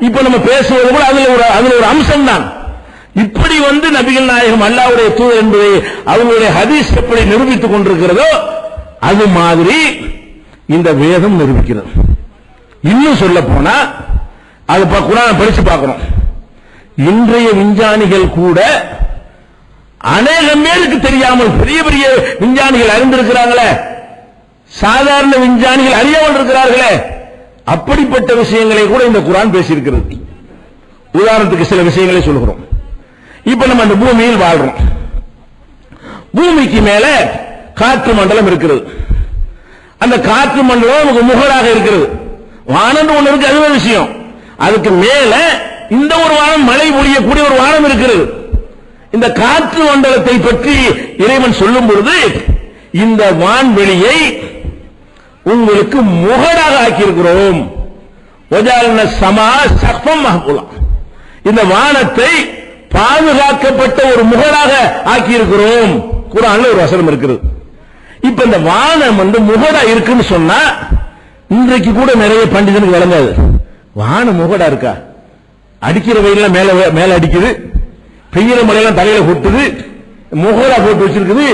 இப்ப நம்ம பேசுவது கூட அதுல ஒரு அதுல ஒரு அம்சம் தான் இப்படி வந்து நபிகள் நாயகம் அல்லாவுடைய தூதர் என்பதை அவங்களுடைய ஹதீஸ் எப்படி நிரூபித்துக் கொண்டிருக்கிறதோ அது மாதிரி இந்த வேதம் நிரூபிக்கிறது. இன்னும் சொல்ல போனா அது ப- படிச்சு பார்க்கணும். இன்றைய விஞ்ஞானிகள் கூட அநேகம் பேருக்கு தெரியாமல் பெரிய பெரிய விஞ்ஞானிகள் அறிந்திருக்கிறாங்களே சாதாரண விஞ்ஞானிகள் அறியாமல் இருக்கிறார்களே. அப்படிப்பட்ட விஷயங்களை கூட இந்த குரான் பேசியிருக்கிறது. உதாரணத்துக்கு சில விஷயங்களை சொல்கிறோம் இப்ப நம்ம அந்த பூமியில் வாழ்றோம். பூமிக்கு மேல காற்று மண்டலம் இருக்கிறது. அந்த காற்று மண்டலம் நமக்கு முகராக இருக்கிறது. வானம் ஒண்ணு இருக்கு அதுவே விஷயம். அதுக்கு மேல இந்த ஒரு வானம் மழை பொழியக்கூடிய ஒரு வானம் இருக்கிறது. இந்த காற்று மண்டலத்தை பற்றி இறைவன் சொல்லும் பொழுது இந்த வான்வெளியை உங்களுக்கு முகடாக ஆக்கியிருக்கிறோம். சமா சஃபம் மஹ்புலாம் இந்த வானத்தை பாதுகாக்கப்பட்ட ஒரு முகடாக ஆக்கியிருக்கிறோம். குரான் ஒரு வசனம் இருக்கிறது இப்ப இந்த வானம் வந்து முகடா இருக்குன்னு சொன்னா இன்றைக்கு கூட நிறைய பண்டிதனுக்கு விளங்காது. வானம் முகடா இருக்கா? அடிக்கிற வெயில மேல மேல அடிக்குது. பெய்யற மழையெல்லாம் தலையில கொட்டுது. முகடா போட்டு வச்சிருக்குது.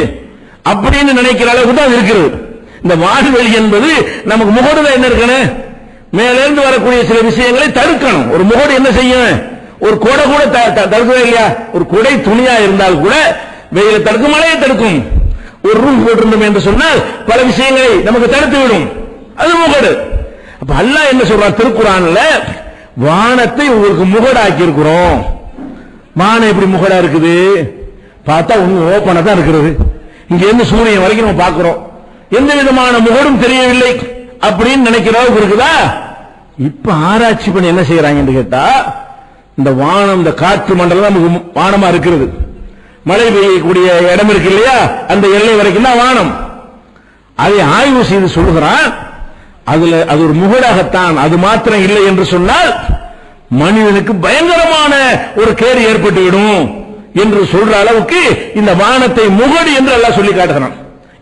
அப்படின்னு நினைக்கிற அளவுக்கு தான் இருக்கிறது இந்த வான்வெளி என்பது நமக்கு முகடுல என்ன இருக்கணும்? மேலிருந்து வரக்கூடிய சில விஷயங்களை தடுக்கணும். ஒரு முகடு என்ன செய்யும் ஒரு கொடை கூட தடுக்கவே இல்லையா? ஒரு குடை துணியா இருந்தால் கூட வெயில தடுக்கும் மழையை தடுக்கும். ஒரு ரூம் போட்டிருந்தோம் என்று சொன்னால் பல விஷயங்களை நமக்கு தடுத்து விடும். அது முகடு. அப்ப அல்லாஹ் என்ன சொல்றான்? திருக்குறான்ல வானத்தை உங்களுக்கு முகடாக்கி இருக்கிறோம் வானம் எப்படி முகடா இருக்குது? பார்த்தா ஒண்ணு ஓப்பனா தான் இருக்கிறது. இங்க இருந்து சூரியன் வரைக்கும் நம்ம பாக்குறோம் எந்த விதமான முகடும் தெரியவில்லை அப்படின்னு நினைக்கிற அளவுக்கு இருக்குதா? இப்ப ஆராய்ச்சி பண்ணி என்ன செய்யறாங்கன்னு கேட்டா இந்த வானம் இந்த காற்று மண்டலம் நமக்கு வானமா இருக்கிறது. மழை பெய்யக்கூடிய இடம் இருக்கு இல்லையா? அந்த எல்லை வரைக்கும் தான் வானம். அதை ஆய்வு செய்து சொல்லுகிறான். அதுல அது ஒரு முகடாகத்தான். அது மாத்திரம் இல்லை என்று சொன்னால் மனிதனுக்கு பயங்கரமான ஒரு கேடு ஏற்பட்டுவிடும் என்று சொல்ற அளவுக்கு இந்த வானத்தை முகடு என்று எல்லாம் சொல்லி காட்டுகிறான்.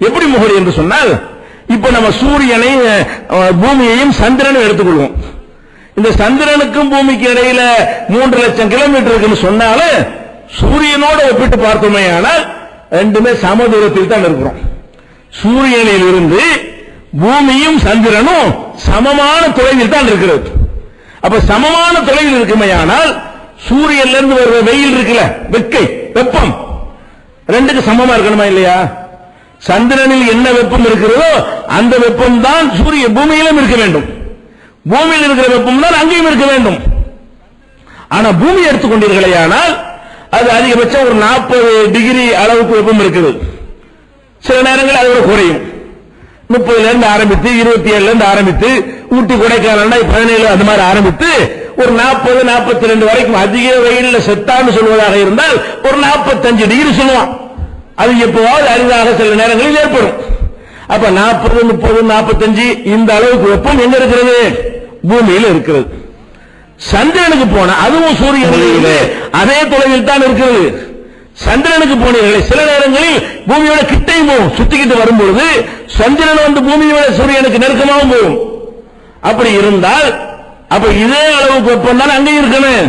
எப்படி முகடு என்று சொன்னால் இப்ப நம்ம சூரியனை பூமியையும் சந்திரனும் எடுத்துக்கொள்வோம். இந்த சந்திரனுக்கும் பூமிக்கு இடையில மூன்று லட்சம் கிலோமீட்டர் இருக்குன்னு சொன்னாலும் சூரியனோட ஒப்பிட்டு பார்த்தோமே ஆனால் ரெண்டுமே சம தூரத்தில் தான் இருக்கிறோம். சூரியனில் இருந்து பூமியும் சந்திரனும் சமமான தொலைவில் தான் இருக்கிறது. அப்ப சமமான தொலைவில் இருக்குமையானால் சூரியன்ல இருந்து வருகிற வெயில் இருக்குல்ல வெக்கை வெப்பம் ரெண்டுக்கு சமமா இருக்கணுமா இல்லையா? சந்திரனில் என்ன வெப்பம் இருக்கிறதோ அந்த வெப்பம் தான் சூரிய பூமியிலும் இருக்க வேண்டும். பூமியில் இருக்கிற வெப்பம் தான் அங்கேயும் இருக்க வேண்டும். ஆனா பூமி எடுத்துக்கொண்டீர்களே ஆனால் அது அதிகபட்சம் ஒரு நாற்பது டிகிரி அளவுக்கு வெப்பம் இருக்குது. சில நேரங்கள் அது குறையும். முப்பதுல இருந்து ஆரம்பித்து இருபத்தி ஏழுல இருந்து ஆரம்பித்து ஊட்டி கொடைக்கானல் பதினேழு அந்த மாதிரி ஆரம்பித்து ஒரு நாற்பது நாற்பத்தி ரெண்டு வரைக்கும் அதிக வெயில்ல செத்தான்னு சொல்வதாக இருந்தால் ஒரு நாற்பத்தஞ்சு டிகிரி சொல்லுவான். அது எப்போவாவது அரிதாக சில நேரங்களில் ஏற்படும். அப்ப நாற்பது முப்பது நாற்பத்தஞ்சு இந்த அளவுக்கு வெப்பம் எங்க இருக்கிறது? பூமியில் இருக்கிறது. சந்திரனுக்கு போன அதுவும் சூரியனில் அதே தொலைவில் தான் இருக்கிறது. சந்திரனுக்கு போனீர்களே சில நேரங்களில் பூமியோட கிட்டையும் போகும். சுத்திக்கிட்டு வரும்பொழுது சந்திரன் வந்து பூமியோட சூரியனுக்கு நெருக்கமாகவும் போகும். அப்படி இருந்தால் அப்ப இதே அளவுக்கு வெப்பம் தான் அங்கேயும் இருக்கணும்.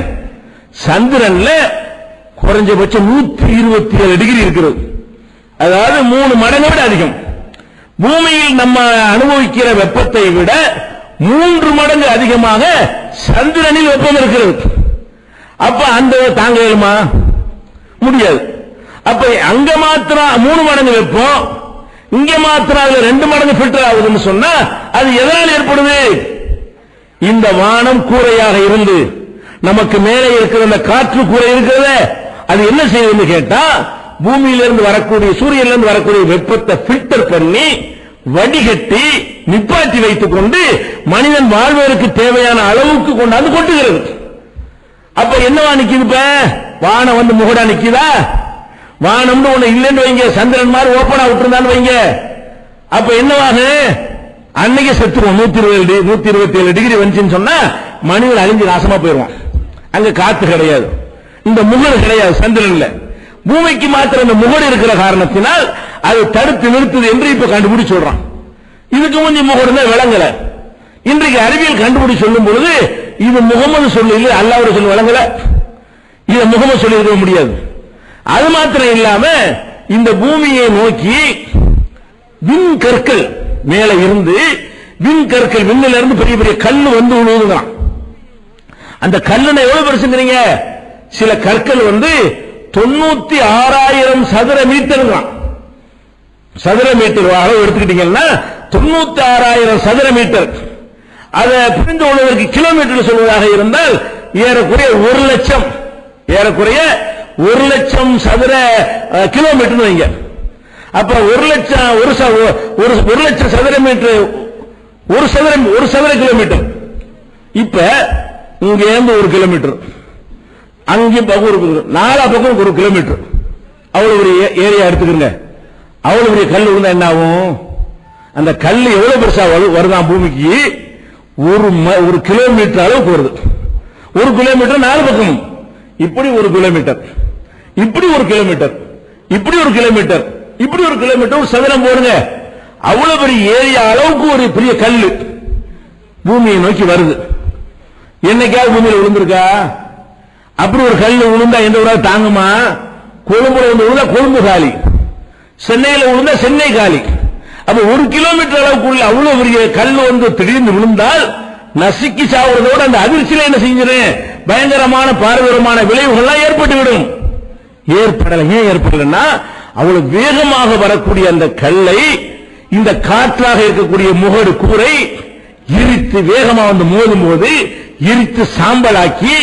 சந்திரன்ல குறைஞ்சபட்சம் நூத்தி இருபத்தி ஏழு டிகிரி இருக்கிறது. அதாவது மூணு மடங்கை விட அதிகம். பூமியில் நம்ம அனுபவிக்கிற வெப்பத்தை விட மூன்று மடங்கு அதிகமாக சந்திரனில் வெப்பம் இருக்கிறது. அப்ப அந்த தாங்க இயலுமா? முடியாது. அப்ப அங்க மாத்திரம் மூணு மடங்கு வெப்பம் இங்க மாத்திரம் அதுல ரெண்டு மடங்கு ஃபில்டர் ஆகுதுன்னு சொன்னா அது எதனால் ஏற்படுது? இந்த வானம் கூரையாக இருந்து நமக்கு மேலே இருக்கிற அந்த காற்று கூரை இருக்கிறதே அது என்ன செய்யுதுன்னு கேட்டா பூமியிலிருந்து வரக்கூடிய சூரியனிலிருந்து வரக்கூடிய வெப்பத்தை பில்டர் பண்ணி வடிகட்டி நிப்பாட்டி வைத்துக் கொண்டு மனிதன் வாழ்வதற்கு தேவையான அளவுக்கு கொண்டாந்து கொட்டுகிறது. அப்ப என்னவா நிக்குது இப்ப? வானம் வந்து முகடா நிக்குதா? வானம்னு ஒண்ணு இல்லைன்னு வைங்க. சந்திரன் மாதிரி ஓப்பனா விட்டுருந்தான்னு வைங்க. அப்ப என்னவாக? அன்னைக்கு செத்துருவோம். நூத்தி இருபது நூத்தி இருபத்தி ஏழு டிகிரி வந்துச்சுன்னு சொன்னா மனிதன் அழிஞ்சு நாசமா போயிடுவான். அங்க காத்து கிடையாது. இந்த முகடு கிடையாது சந்திரன்ல. பூமிக்கு மாத்திரம் இந்த முகடு இருக்கிற காரணத்தினால் அது தடுத்து நிறுத்துது என்று இப்ப கண்டுபிடிச்சு சொல்றான். இதுக்கு முந்தைய முகடு தான் விளங்கல. இன்றைக்கு அறிவியல் கண்டுபிடி சொல்லும் பொழுது இது முகமது சொல்லு இல்லை அல்லாஹ்வுடைய சொல்லு வழங்கல இதை முகமது சொல்லி இருக்க முடியாது. அது மாத்திரம் இல்லாம இந்த பூமியை நோக்கி விண் கற்கள் மேல இருந்து விண் கற்கள் விண்ணில இருந்து பெரிய பெரிய கல் வந்து விழுவுதான் அந்த கல்லுன எவ்வளவு பெருசுங்கிறீங்க? சில கற்கள் வந்து தொண்ணூத்தி ஆறாயிரம் சதுர மீட்டருங்களாம் சதுர மீட்டர் அளவு எடுத்துக்கிட்டீங்கன்னா தொண்ணூத்தி ஆறாயிரம் சதுர மீட்டர். அதை புரிந்து கொள்வதற்கு கிலோமீட்டர் சொல்வதாக இருந்தால் ஏறக்குறைய ஒரு லட்சம். ஏறக்குறைய ஒரு லட்சம் சதுர கிலோமீட்டர் வைங்க. அப்ப ஒரு லட்சம் ஒரு ச- ஒரு ஒரு லட்சம் சதுர மீட்டர் ஒரு சதுர ஒரு சதுர கிலோமீட்டர். இப்ப இங்க இருந்து ஒரு கிலோமீட்டர். அங்கேயும் பக்கம் ஒரு நாலா பக்கம் ஒரு கிலோமீட்டர் அவ்வளவு ஒரு ஏ- ஏரியா எடுத்துக்கிறங்க அவ்வளவு பெரிய கல் விழுந்தா என்ன ஆகும் அந்த கல் எவ்வளவு பெருசா வருதான் பூமிக்கு? ஒரு ம- ஒரு கிலோமீட்டர் அளவுக்கு வருது. ஒரு கிலோமீட்டர் நாலு பக்கமும். இப்படி ஒரு கிலோமீட்டர் இப்படி ஒரு கிலோமீட்டர் இப்படி ஒரு கிலோமீட்டர் இப்படி ஒரு கிலோமீட்டர் ஒரு சதுரம் போடுங்க. அவ்வளவு பெரிய ஏரியா அளவுக்கு ஒரு பெரிய கல் பூமியை நோக்கி வருது. என்னைக்காவது பூமியில் விழுந்திருக்கா? அப்படி ஒரு கல் விழுந்தா எந்த ஊராவது தாங்குமா? கொழும்புல வந்து விழுந்தா கொழும்பு காலி. சென்னையில விழுந்தா சென்னை காலி. அப்ப ஒரு கிலோமீட்டர் அளவுக்குள்ள அவ்வளவு பெரிய கல் வந்து திடீர்னு விழுந்தால் நசுக்கி சாவுறதோட அந்த அதிர்ச்சியில என்ன செஞ்சிடும் பயங்கரமான பாரதூரமான விளைவுகள்லாம் ஏற்பட்டுவிடும். ஏற்படல ஏன் ஏற்படலன்னா அவ்வளவு வேகமாக வரக்கூடிய அந்த கல்லை இந்த காற்றாக இருக்கக்கூடிய முகடு கூரை இரித்து வேகமா வந்து மோதும் போது இரித்து சாம்பலாக்கி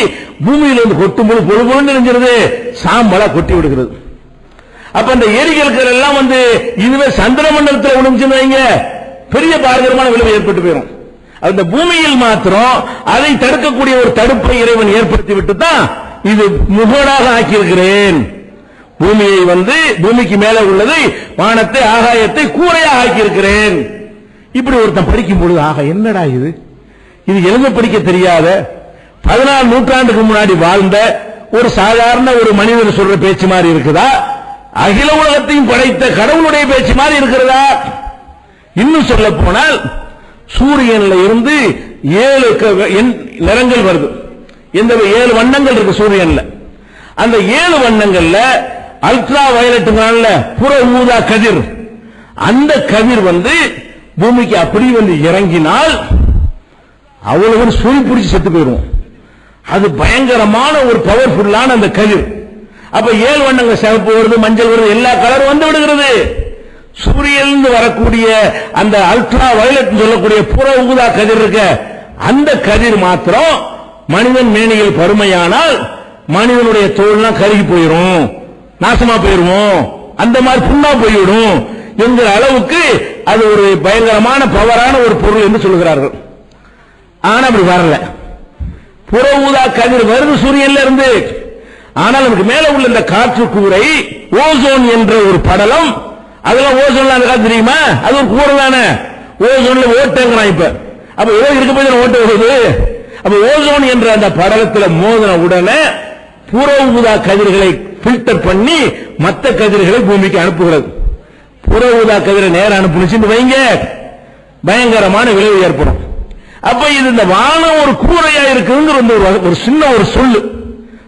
பூமியில இருந்து கொட்டும் போது பொழு பொழுன்னு நினைஞ்சிருது சாம்பலா கொட்டி விடுகிறது. அப்ப அந்த ஏரிகளுக்கு எல்லாம் வந்து இதுவே சந்திர மண்டலத்தில் விழுந்துச்சுன்னு பெரிய பாரதமான விளைவு ஏற்பட்டு போயிடும் அந்த பூமியில் மாத்திரம் அதை தடுக்கக்கூடிய ஒரு தடுப்பை இறைவன் ஏற்படுத்தி விட்டு தான் இது முகடாக ஆக்கியிருக்கிறேன். பூமியை வந்து பூமிக்கு மேல உள்ளதை வானத்தை ஆகாயத்தை கூரையாக ஆக்கியிருக்கிறேன். இப்படி ஒருத்தன் படிக்கும் பொழுது ஆக என்னடா இது? இது எழுத படிக்க தெரியாத பதினாறு நூற்றாண்டுக்கு முன்னாடி வாழ்ந்த ஒரு சாதாரண ஒரு மனிதர் சொல்ற பேச்சு மாதிரி இருக்குதா? அகில உலகத்தையும் படைத்த கடவுளுடைய பேச்சு மாதிரி இருக்கிறதா? இன்னும் சொல்ல போனால் சூரியன்ல இருந்து ஏழு க- நிறங்கள் வருது. இந்த ஏழு வண்ணங்கள் இருக்கு சூரியன்ல. அந்த ஏழு வண்ணங்கள்ல அல்ட்ரா வயலட்டுங்கிறான்ல புற ஊதா கதிர். அந்த கதிர் வந்து பூமிக்கு அப்படி வந்து இறங்கினால் அவ்வளவு சுழி பிடிச்சி செத்து போயிடும் அது பயங்கரமான ஒரு பவர்ஃபுல்லான அந்த கதிர் அப்ப ஏழு வண்ணங்க சிவப்பு வருது மஞ்சள் வருது எல்லா கலரும் வந்து விடுகிறது. சூரியனிலிருந்து வரக்கூடிய அந்த அல்ட்ரா வயலட் சொல்லக்கூடிய புற ஊதா கதிர் இருக்க அந்த கதிர் மாத்திரம் மனிதன் மேனியில் பருமையானால் மனிதனுடைய தோல்லாம் கருகி போயிடும் நாசமா போயிருவோம். அந்த மாதிரி புண்ணா போய்விடும் என்கிற அளவுக்கு அது ஒரு பயங்கரமான பவரான ஒரு பொருள் என்று சொல்கிறார்கள் ஆனா அப்படி வரல. புற ஊதா கதிர் வருது சூரியன்ல இருந்து. ஆனால் நமக்கு மேல உள்ள இந்த காற்று கூரை ஓசோன் என்ற ஒரு படலம் அதெல்லாம் ஓசோன்ல அந்த காத்து தெரியுமா? அது ஒரு கூரை தானே. ஓசோன்ல ஓட்டங்கிறான் இப்ப. அப்ப ஏதோ இருக்க போய் ஓட்ட வருது அப்ப ஓசோன் என்ற அந்த படலத்தில் மோதின உடனே புற ஊதா கதிர்களை பில்டர் பண்ணி மத்த கதிர்களை பூமிக்கு அனுப்புகிறது. புற ஊதா கதிரை நேரம் அனுப்புனுச்சுன்னு வைங்க. பயங்கரமான விளைவு ஏற்படும். அப்ப இது இந்த வானம் ஒரு கூரையா இருக்குங்கிற ஒரு ஒரு சின்ன ஒரு சொல்லு.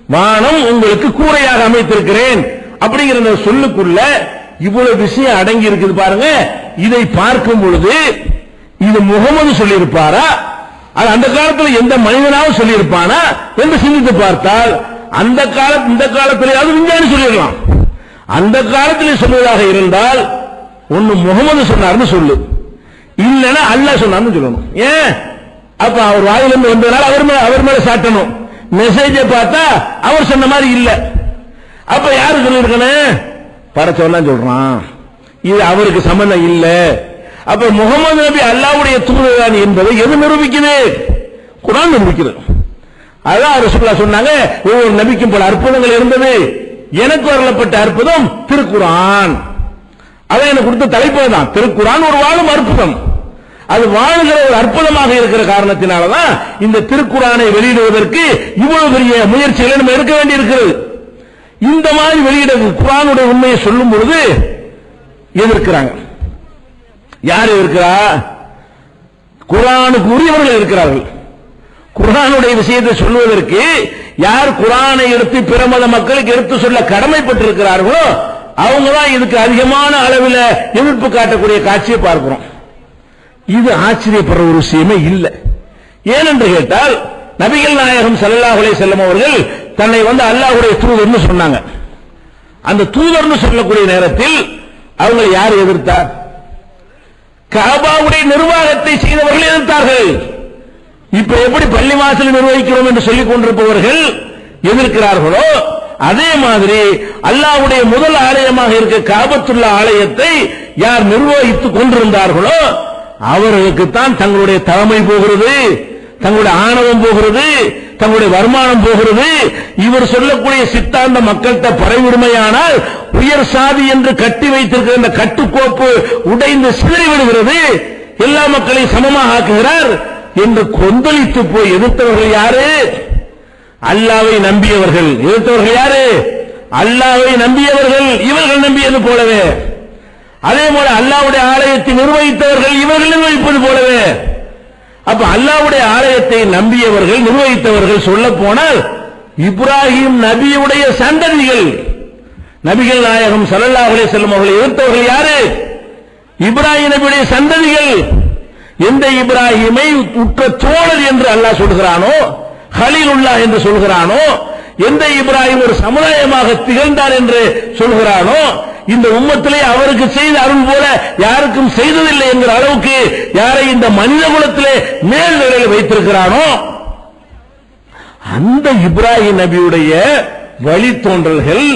வானம் உங்களுக்கு கூரையாக அமைத்திருக்கிறேன் அப்படிங்கிற சொல்லுக்குள்ள இவ்வளவு விஷயம் அடங்கி இருக்குது பாருங்க. இதை பார்க்கும் பொழுது இது முகமது சொல்லியிருப்பாரா? அது அந்த காலத்தில் எந்த மனிதனாவது சொல்லியிருப்பானா? என்று சிந்தித்து பார்த்தால் அந்த கால இந்த காலத்திலேயாவது விஞ்ஞானி சொல்லிடலாம் அந்த காலத்திலே சொல்வதாக இருந்தால் ஒன்னு முகமது சொன்னார்னு சொல்லு. இல்லைன்னா அல்லாஹ் சொன்னார்னு சொல்லணும். ஏன்? அப்ப அவர் வாயிலிருந்து வந்ததுனால அவர் மேல அவர் மேல சாட்டணும். மெசேஜை பார்த்தா அவர் சொன்ன மாதிரி இல்ல. அப்ப யாரு சொல்லிருக்கணும் படைச்சவன் சொல்றான். இது அவருக்கு சம்பந்தம் இல்ல. அப்ப முகமது நபி அல்லாவுடைய தூதுதான் என்பதை எது நிரூபிக்குது? குரான் நிரூபிக்கிறது அதான் ரசூல்லா சொன்னாங்க ஒவ்வொரு நபிக்கும் பல அற்புதங்கள் இருந்தது. எனக்கு வரலப்பட்ட அற்புதம் திருக்குரான். அதான் எனக்கு கொடுத்த தலைப்பு தான் திருக்குரான் ஒரு வாழும் அற்புதம். அது வாழ்கிற ஒரு அற்புதமாக இருக்கிற காரணத்தினாலதான் இந்த திருக்குறானை வெளியிடுவதற்கு இவ்வளவு பெரிய முயற்சிகளை நம்ம எடுக்க வேண்டி இருக்கிறது இந்த மாதிரி வெளியிட குரானுடைய உண்மையை சொல்லும் பொழுது எதிர்க்கிறாங்க. யார் எதிர்க்கிறா? குரானுக்கு உரியவர்கள் இருக்கிறார்கள் குர்ஆனுடைய விஷயத்தை சொல்வதற்கு யார் குரானை எடுத்து பிற மத மக்களுக்கு எடுத்து சொல்ல கடமைப்பட்டிருக்கிறார்களோ அவங்க தான் இதுக்கு அதிகமான அளவில் எதிர்ப்பு காட்டக்கூடிய காட்சியை பார்க்கிறோம். இது ஆச்சரியப்படுற ஒரு விஷயமே இல்லை. ஏனென்று கேட்டால் நபிகள் நாயகம் சல்லாஹுலே செல்லும் அவர்கள் தன்னை வந்து அல்லாஹுடைய தூதர்னு சொன்னாங்க. அந்த தூதர்னு சொல்லக்கூடிய நேரத்தில் அவங்க யார் எதிர்த்தார்? காபாவுடைய நிர்வாகத்தை செய்தவர்கள் எதிர்த்தார்கள். இப்ப எப்படி பள்ளி வாசல் நிர்வகிக்கிறோம் என்று சொல்லிக் கொண்டிருப்பவர்கள் எதிர்க்கிறார்களோ அதே மாதிரி அல்லாஹ்வுடைய முதல் ஆலயமாக இருக்க காபத்துள்ள ஆலயத்தை யார் நிர்வகித்துக் கொண்டிருந்தார்களோ அவர்களுக்குத்தான் தங்களுடைய தலைமை போகிறது தங்களுடைய ஆணவம் போகிறது தங்களுடைய வருமானம் போகிறது. இவர் சொல்லக்கூடிய சித்தாந்த மக்கள்கிட்ட பரவிடுமையானால் உயர் சாதி என்று கட்டி வைத்திருக்கிற இந்த கட்டுக்கோப்பு உடைந்து சிதறி விடுகிறது. எல்லா மக்களையும் சமமாக ஆக்குகிறார் என்று கொந்தளித்து போய் எதிர்த்தவர்கள் யாரு? அல்லாவை நம்பியவர்கள். எதிர்த்தவர்கள் யாரு? அல்லாவை நம்பியவர்கள். இவர்கள் நம்பியது போலவே. அதே போல அல்லாவுடைய ஆலயத்தை நிர்வகித்தவர்கள் இவர்கள் நிர்வகிப்பது போலவே. அப்ப அல்லாவுடைய ஆலயத்தை நம்பியவர்கள் நிர்வகித்தவர்கள் சொல்ல போனால் இப்ராஹிம் நபியுடைய சந்ததிகள் நபிகள் நாயகம் ஸல்லல்லாஹு அலே செல்லும் அவர்களை எதிர்த்தவர்கள் யாரு? இப்ராஹிம் நபியுடைய சந்ததிகள். எந்த இப்ராஹிமை உற்ற தோழர் என்று அல்லாஹ் சொல்கிறானோ ஹலீலுல்லா என்று சொல்கிறானோ எந்த இப்ராஹிம் ஒரு சமுதாயமாக திகழ்ந்தார் என்று சொல்கிறானோ இந்த உம்மத்திலே அவருக்கு செய்த அருள் போல யாருக்கும் செய்ததில்லை என்கிற அளவுக்கு யாரை இந்த மனித குலத்திலே மேல்நிலையில் வைத்திருக்கிறானோ அந்த இப்ராஹிம் நபியுடைய வழித்தோன்றல்கள்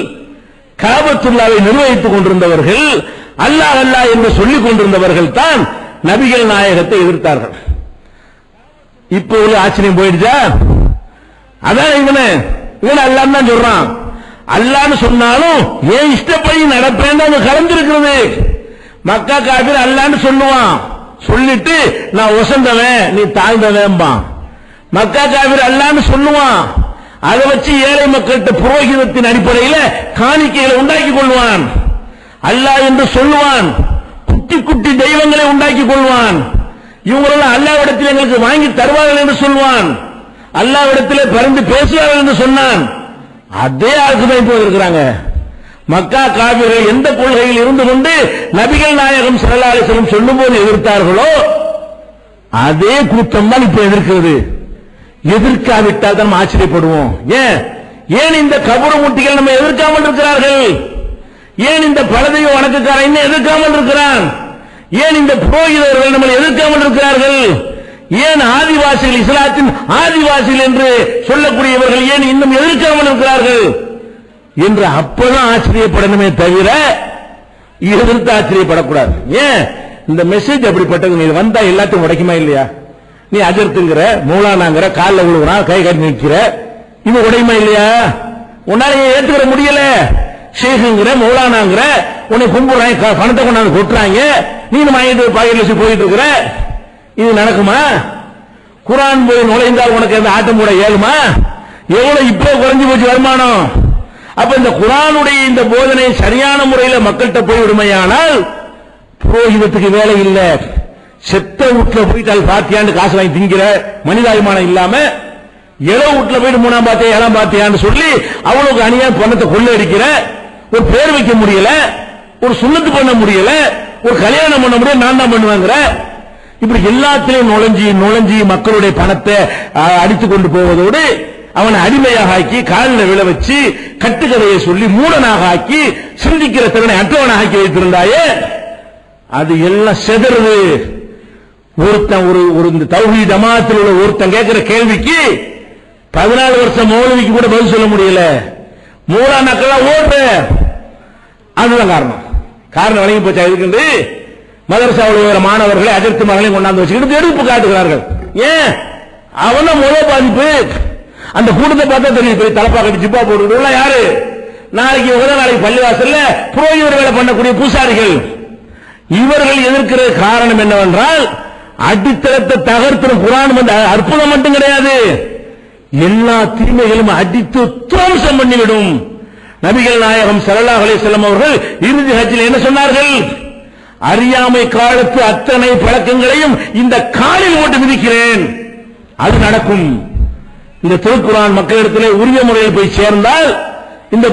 காபத்துல்லாவை நிர்வகித்துக் கொண்டிருந்தவர்கள் அல்லாஹ் அல்லாஹ் என்று சொல்லிக் கொண்டிருந்தவர்கள் தான் நபிகள் நாயகத்தை எதிர்த்தார்கள். இப்போ உள்ள ஆச்சரியம் போயிடுச்சா? அதான் இவனு? இவன் அல்லான்னு தான் சொல்றான். அல்லான்னு சொன்னாலும் ஏன் இஷ்டப்படி நடப்பேன்னு அங்க கலந்திருக்கிறது. மக்கா காபிர் அல்லான்னு சொல்லுவான். சொல்லிட்டு நான் உசந்தவன் நீ தாழ்ந்தவன்பா மக்கா காபிர் அல்லான்னு சொல்லுவான். அதை வச்சு ஏழை மக்கள்கிட்ட புரோகிதத்தின் அடிப்படையில் காணிக்கைகளை உண்டாக்கி கொள்வான். அல்லாஹ் என்று சொல்லுவான். குட்டி குட்டி தெய்வங்களை உண்டாக்கி கொள்வான். இவங்களெல்லாம் அல்லாவிடத்தில் எங்களுக்கு வாங்கி தருவார்கள் என்று சொல்வான் அல்லாவிடத்தில் பறந்து பேசுவார்கள் என்று சொன்னான். அதே ஆளுக்கு தான் இப்போ இருக்கிறாங்க. மக்கா காவிர்கள் எந்த கொள்கையில் இருந்து கொண்டு நபிகள் நாயகம் சரலாலிசனம் சொல்லும் போது எதிர்த்தார்களோ அதே கூட்டம் தான் இப்ப எதிர்க்கிறது. எதிர்க்காவிட்டால் தான் நம்ம ஆச்சரியப்படுவோம். ஏன்? ஏன் இந்த கபுர முட்டிகள் நம்ம எதிர்க்காமல் இருக்கிறார்கள்? ஏன் இந்த பலதெய்வ வணக்கக்காரன் இன்னும் எதிர்க்காமல் இருக்கிறான்? ஏன் இந்த புரோகிதர்கள் நம்மளை எதிர்க்காமல் இருக்கிறார்கள்? ஏன் ஆதிவாசிகள் இஸ்லாத்தின் ஆதிவாசிகள் என்று சொல்லக்கூடியவர்கள் ஏன் இன்னும் எதிர்க்காமல் இருக்கிறார்கள்? என்று அப்பதான் ஆச்சரியப்படணுமே தவிர எதிர்த்து ஆச்சரியப்படக்கூடாது. ஏன்? இந்த மெசேஜ் அப்படிப்பட்டது நீ வந்தா எல்லாத்தையும் உடைக்குமா இல்லையா? நீ அஜர்த்துங்கிற மூலானாங்கிற காலில் விழுகிறான் கை கட்டி நிற்கிற இது உடையுமா இல்லையா? உன்னால ஏன் ஏத்துக்கிற முடியல. ஷேகுங்கிற மௌலானாங்கிற உன்னை கும்புறாங்க க- பணத்தை கொண்டாந்து கொட்டுறாங்க. நீ வாங்கிட்டு பாக்கெட்ல வச்சு போயிட்டு இருக்கிற. இது நடக்குமா? குரான் போய் நுழைந்தால் உனக்கு அந்த ஆட்டம் கூட ஏழுமா எவ்வளவு இப்போ குறைஞ்சு போச்சு வருமானம்? அப்ப இந்த குரானுடைய இந்த போதனை சரியான முறையில் மக்கள்கிட்ட போய் விடுமையானால் புரோகிதத்துக்கு வேலை இல்லை. செத்த வீட்டுல போயிட்டால் பாத்தியான்னு காசு வாங்கி திங்கிற மனிதாபிமானம் இல்லாம இள வீட்டுல போயிட்டு மூணாம் பாத்தியா ஏழாம் பாத்தியான்னு சொல்லி அவ்வளவுக்கு அணியா பணத்தை கொள்ளடிக்கிற ஒரு பேர் வைக்க முடியல ஒரு சுண்ணத்து பண்ண முடியல ஒரு கல்யாணம் பண்ண முடியல நான் தான் பண்ணுவாங்கிற இப்படி எல்லாத்திலையும் நுழைஞ்சி நுழைஞ்சி மக்களுடைய பணத்தை அஹ், அடித்துக் கொண்டு போவதோடு அவனை அடிமையாக ஆக்கி காலில் விழ வச்சு கட்டுக்கதையை சொல்லி மூடனாக ஆக்கி சிந்திக்கிற திறனை அற்றவனாக ஆக்கி வைத்திருந்தாயே அது எல்லாம் செதறுது. ஒருத்தன் ஒரு ஒரு இந்த தௌஹி ஜமாத்தில் உள்ள ஒருத்தன் கேட்கிற கேள்விக்கு பதினாலு வருஷம் மௌலவிக்கு கூட பதில் சொல்ல முடியல. மூலா நக்கெல்லாம் ஓடுற. அதுதான் காரணம். காரணம் வழங்கி போச்சா இருக்குண்டு மதரசாவில் உள்ள மாணவர்களை அதிர்த்து மகளையும் கொண்டாந்து வச்சுக்கிட்டு எடுப்பு காட்டுகிறார்கள். ஏன்? அவன தான் முதல் பாதிப்பு. அந்த கூட்டத்தை பார்த்தா தெரியும் போய் தலப்பா கட்டி ஜிப்பா போட்டு யாரு? நாளைக்கு முதல் நாளைக்கு பள்ளிவாசல்ல புரோகிதர் வேலை பண்ணக்கூடிய பூசாரிகள். இவர்கள் எதிர்க்கிற காரணம் என்னவென்றால் அடித்தளத்தை தகர்த்துற குரான் வந்து அற்புதம் மட்டும் கிடையாது. எல்லா தீமைகளும் அடித்து துவம்சம் பண்ணிவிடும். நபிகள் நாயகம் ஸல்லல்லாஹு செல்லும் அவர்கள் இறுதி ஹஜ்ஜில் என்ன சொன்னார்கள்? அறியாமை காலத்து அத்தனை பழக்கங்களையும் இந்த காலில் ஓட்டு விதிக்கிறேன் அது நடக்கும். இந்த திருக்குறான் மக்களிடத்திலே உரிய முறையில் போய் சேர்ந்தால் இந்த